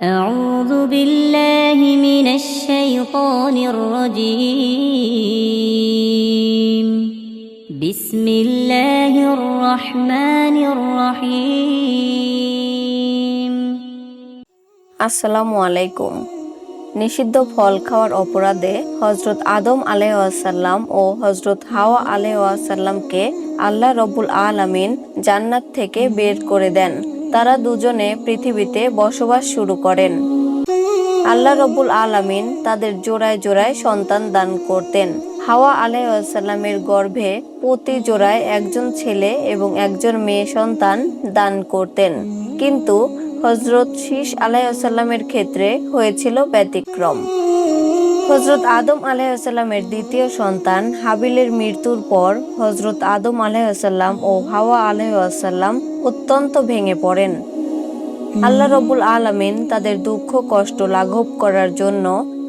أعوذ بالله من الشيطان الرجيم بسم الله الرحمن الرحيم আসসালামু আলাইকুম নিষিদ্ধ ফল খাওয়ার অপরাধে হজরত আদম আলাইসাল্লাম ও হজরত হাওয়া আলাইসাল্লামকে আল্লাহ রব্বুল আলামিন জান্নাত থেকে বের করে দেন তারা দুজনে পৃথিবীতে বসবাস শুরু করেন। আল্লাহ রব্বুল আলামিন তাদের জোড়ায় জোড়ায় সন্তান দান করতেন। হাওয়া আলাইসাল্লামের গর্ভে প্রতি জোড়ায় একজন ছেলে এবং একজন মেয়ে সন্তান দান করতেন। কিন্তু হজরত শীষ আলাইসাল্লামের ক্ষেত্রে হয়েছিল ব্যতিক্রম। হজরত আদম আলাইসাল্লামের দ্বিতীয় সন্তান হাবিলের মৃত্যুর পর হজরত আদম আলাইসাল্লাম ও হাওয়া আলাইসাল্লাম অত্যন্ত ভেঙে পড়েন। আল্লাহ রবুল আলামিন তাদের দুঃখ, কষ্ট লাঘব করার জন্য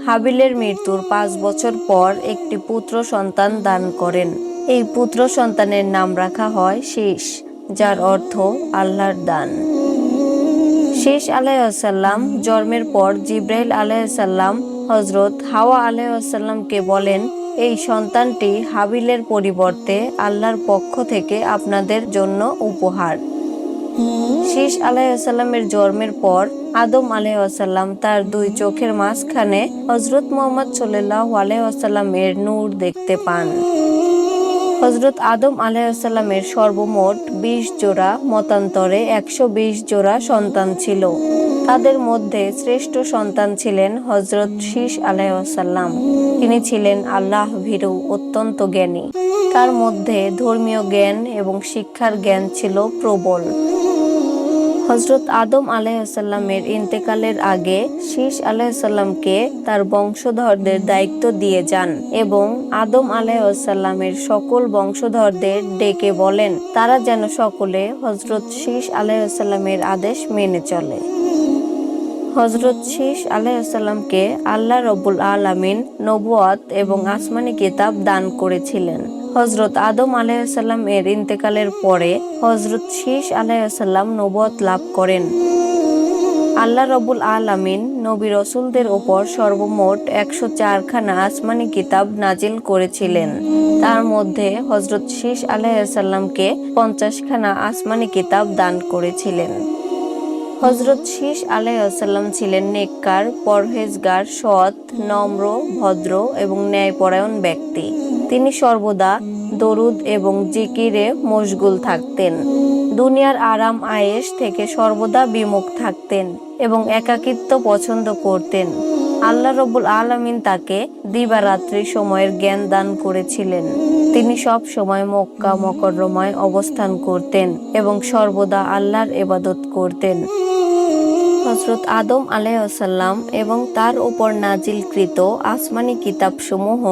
হাবিলের মৃত্যুর পাঁচ বছর পর একটি পুত্র সন্তান দান করেন। এই পুত্র সন্তানের নাম রাখা হয় শীষ, যার অর্থ আল্লাহর দান। শেষ আলাইসাল্লাম জন্মের পর জিব্রাইল আলাইসাল্লাম হজরত হাওয়া আলাইসাল্লামকে বলেন, এই সন্তানটি হাবিলের পরিবর্তে আল্লাহর পক্ষ থেকে আপনাদের জন্য উপহার। শীষ আলাইসাল্লামের জন্মের পর আদম আলাইসাল্লাম তার দুই চোখের মাঝখানে হজরত মোহাম্মদ সাল্লাহ আলাইসাল্লামের নূর দেখতে পান। হজরত আদম আলাইসাল্লামের সর্বমোট বিশ জোড়া মতান্তরে একশো বিশ জোড়া সন্তান ছিল। তাদের মধ্যে শ্রেষ্ঠ সন্তান ছিলেন হজরত শীষ আলাইসাল্লাম তিনি ছিলেন আল্লাহ ভীরু, অত্যন্ত জ্ঞানী। তার মধ্যে ধর্মীয় জ্ঞান এবং শিক্ষার জ্ঞান ছিল প্রবল। হজরত আদম আলাইসাল্লামের ইন্তেকালের আগে শীষ আলাইসাল্লামকে তার বংশধরদের দায়িত্ব দিয়ে যান এবং আদম আলাইসাল্লামের সকল বংশধরদের ডেকে বলেন, তারা যেন সকলে হজরত শীষ আলাইসাল্লামের আদেশ মেনে চলে। হজরত শীষ আলাইসাল্লামকে আল্লাহ রবুল আলামিন নবুয়াত এবং আসমানি কিতাব দান করেছিলেন। হজরত আদম আলাইসাল্লাম এর ইন্তেকালের পরে হজরত শীষ আলাইসাল্লাম নবত লাভ করেন। আল্লাহ রবুল আলামিন নবী রসুলদের ওপর সর্বমোট একশো চারখানা আসমানি কিতাব নাজিল করেছিলেন। তার মধ্যে হজরত শীষ আলাইসাল্লামকে পঞ্চাশখানা আসমানি কিতাব দান করেছিলেন। হজরত শীষ আলাইসাল্লাম ছিলেন নেককার, পরহেজগার, সৎ, নম্র, ভদ্র এবং ন্যায়পরায়ণ ব্যক্তি। তিনি সর্বদা দরুদ এবং জিকিরে মশগুল থাকতেন। দুনিয়ার আরাম আয়েশ থেকে সর্বদা বিমুখ থাকতেন এবং একাকিত্ব পছন্দ করতেন। আল্লাহ রবুল আলমিন তাকে দিবারাত্রি সময়ের জ্ঞান দান করেছিলেন। তিনি সব সময় মক্কা মকরময় অবস্থান করতেন এবং সর্বদা আল্লাহর এবাদত করতেন। হজরত আদম আলাইসাল্লাম এবং তার উপর নাজিলকৃত আসমানি কিতাবসমূহ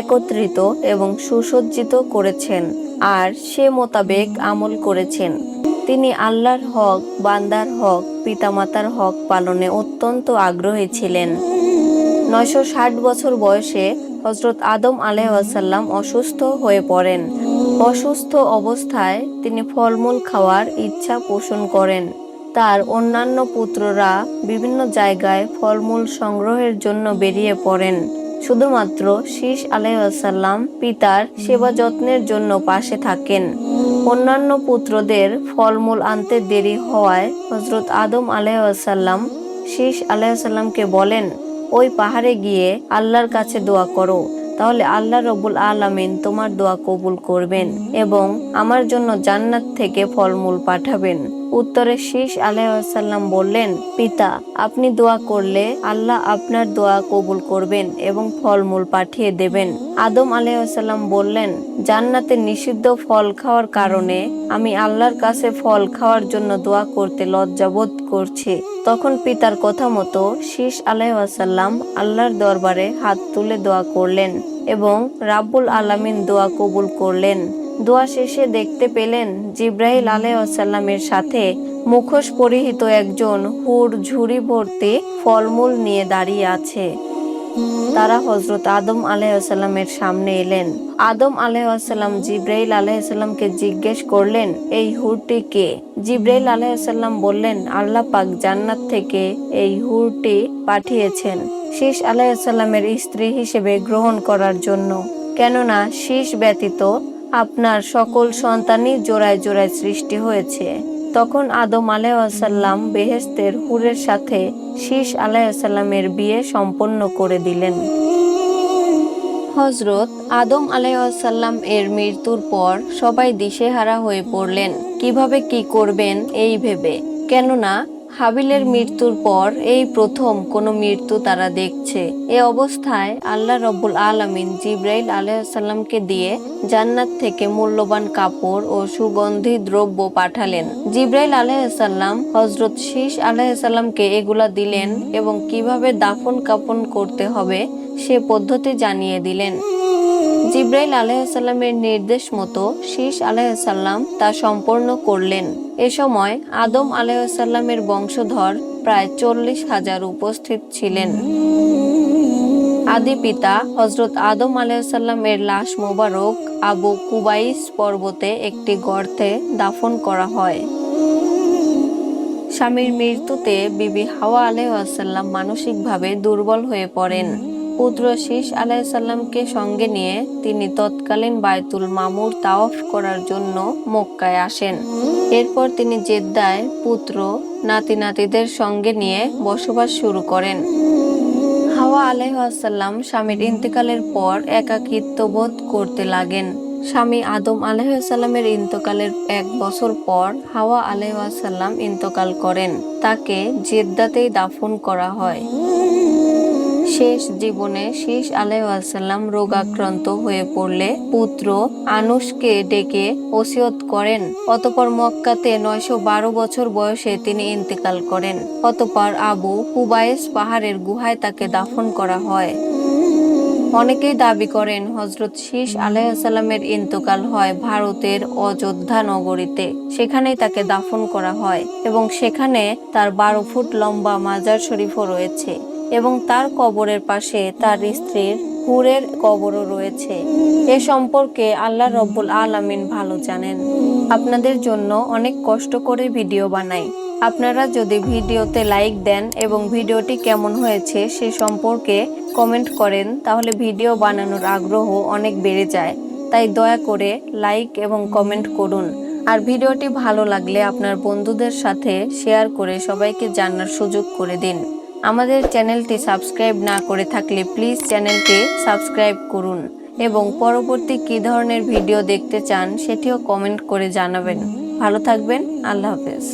একত্রিত এবং সুসজ্জিত করেছেন আর সে মোতাবেক আমল করেছেন। তিনি আল্লাহর হক, বান্দার হক, পিতামাতার হক পালনে অত্যন্ত আগ্রহী ছিলেন। নয়শো ষাট বছর বয়সে হজরত আদম আলাইসাল্লাম অসুস্থ হয়ে পড়েন। অসুস্থ অবস্থায় তিনি ফলমূল খাওয়ার ইচ্ছা পোষণ করেন। তার অন্যান্য পুত্ররা বিভিন্ন জায়গায় ফলমূল সংগ্রহের জন্য বেরিয়ে পড়েন। শুধুমাত্র শীষ আলাইসাল্লাম পিতার সেবা যত্নের জন্য পাশে থাকেন। অন্যান্য পুত্রদের ফলমূল আনতে দেরি হওয়ায় হজরত আদম আলাইসাল্লাম শীষ আলাইসাল্লামকে বলেন, ওই পাহাড়ে গিয়ে আল্লাহর কাছে দোয়া করো, তাহলে আল্লাহ রবুল আলামিন তোমার দোয়া কবুল করবেন এবং আমার জন্য জান্নাত থেকে ফলমূল পাঠাবেন। উত্তরে শীষ আলাইসাল্লাম বললেন, পিতা, আপনি দোয়া করলে আল্লাহ আপনার দোয়া কবুল করবেন এবং ফলমূল পাঠিয়ে দেবেন। আদম আলাইসাল্লাম বললেন, জান্নাতে নিষিদ্ধ ফল খাওয়ার কারণে আমি আল্লাহর কাছে ফল খাওয়ার জন্য দোয়া করতে লজ্জাবোধ করছি। তখন পিতার কথা মতো শীষ আলাইসাল্লাম আল্লাহর দরবারে হাত তুলে দোয়া করলেন এবং রাব্বুল আলামিন দোয়া কবুল করলেন। দোয়া শেষে দেখতে পেলেন জিব্রাহিল আলাইসাল্লামের সাথে মুখোশ পরিহিত একজন হুর ঝুড়ি ভর্তি ফলমূল নিয়ে দাঁড়িয়ে আছে। তারা হজরত আদম আলাইসাল্লামের সামনে এলেন। আদম আলাইসাল্লাম জিব্রাইল আলাইসাল্লামকে জিজ্ঞেস করলেন, এই হুরটি কে? জিব্রাইল আলাইসাল্লাম বললেন, আল্লাহ পাক জান্নাত থেকে এই হুরটি পাঠিয়েছেন শীষ আলাইসাল্লামের স্ত্রী হিসেবে গ্রহণ করার জন্য। কেননা শীষ ব্যতীত আপনার সকল সন্তানই জোড়ায় জোড়ায় সৃষ্টি হয়েছে। তখন আদম আলাইসাল্লাম বেহেস্তের হুরের সাথে শীষ আলাইসাল্লামের বিয়ে সম্পন্ন করে দিলেন। হজরত আদম আলাইসাল্লাম এর মৃত্যুর পর সবাই দিশেহারা হয়ে পড়লেন। কীভাবে কি করবেন এই ভেবে? কেননা হাবিলের মৃত্যুর পর এই প্রথম কোনো মৃত্যু তারা দেখছে। এ অবস্থায় আল্লাহ রব্বুল আলমিন জিব্রাইল আলাইসাল্লামকে দিয়ে জান্নাত থেকে মূল্যবান কাপড় ও সুগন্ধি দ্রব্য পাঠালেন। জিব্রাইল আলাইসাল্লাম হজরত শীষ আলাইসাল্লামকে এগুলা দিলেন এবং কীভাবে দাফন কাপন করতে হবে সে পদ্ধতি জানিয়ে দিলেন। জিব্রাইল আলাইসাল্লামের নির্দেশ মতো শীষ আলাইসাল্লাম তা সম্পন্ন করলেন। এ সময় আদম আলাইসাল্লামের বংশধর প্রায় চল্লিশ হাজার উপস্থিত ছিলেন। আদি পিতা হজরত আদম আলাইসাল্লামের লাশ মোবারক আবু কুবাইস পর্বতে একটি গর্তে দাফন করা হয়। স্বামীর মৃত্যুতে বিবি হাওয়া আলাইসাল্লাম মানসিকভাবে দুর্বল হয়ে পড়েন। পুত্র শীষ আলাইসাল্লামকে সঙ্গে নিয়ে তিনি তৎকালীন বায়তুল মামুর তাওয়াফ করার জন্য মক্কায় আসেন। এরপর তিনি জেদ্দায় পুত্র, নাতি নাতিদের সঙ্গে নিয়ে বসবাস শুরু করেন। হাওয়া আলাইসাল্লাম স্বামীর ইন্তেকালের পর একাকিত্ব বোধ করতে লাগেন। স্বামী আদম আলাইসাল্লামের ইন্তকালের এক বছর পর হাওয়া আলাইসাল্লাম ইন্তকাল করেন। তাকে জেদ্দাতেই দাফন করা হয়। শেষ জীবনে শীষ আলাইসাল্লাম রোগাক্রান্ত হয়ে পড়লে পুত্র আনুষকে ডেকে ওসিয়ত করেন। অতপর মক্কাতে নয়শো বারো বছর বয়সে তিনি ইন্তেকাল করেন। অতপর আবু কুবায়েস পাহাড়ের গুহায় তাকে দাফন করা হয়। অনেকেই দাবি করেন হজরত শীষ আলাইসাল্লামের ইন্তকাল হয় ভারতের অযোধ্যা নগরীতে। সেখানেই তাকে দাফন করা হয় এবং সেখানে তার বারো ফুট লম্বা মাজার শরীফও রয়েছে। এবং তার কবরের পাশে তার স্ত্রীর হুরের কবরও রয়েছে। এ সম্পর্কে আল্লাহ রব্বুল আলামিন ভালো জানেন। আপনাদের জন্য অনেক কষ্ট করে ভিডিও বানাই। আপনারা যদি ভিডিওতে লাইক দেন এবং ভিডিওটি কেমন হয়েছে সে সম্পর্কে কমেন্ট করেন, তাহলে ভিডিও বানানোর আগ্রহ অনেক বেড়ে যায়। তাই দয়া করে লাইক এবং কমেন্ট করুন। আর ভিডিওটি ভালো লাগলে আপনার বন্ধুদের সাথে শেয়ার করে সবাইকে জানার সুযোগ করে দিন। আমাদের চ্যানেলটি সাবস্ক্রাইব না করে থাকলে প্লিজ চ্যানেলটি সাবস্ক্রাইব করুন। এবং পরবর্তী কী ধরনের ভিডিও দেখতে চান সেটিও কমেন্ট করে জানাবেন। ভালো থাকবেন, আল্লাহ হাফেজ।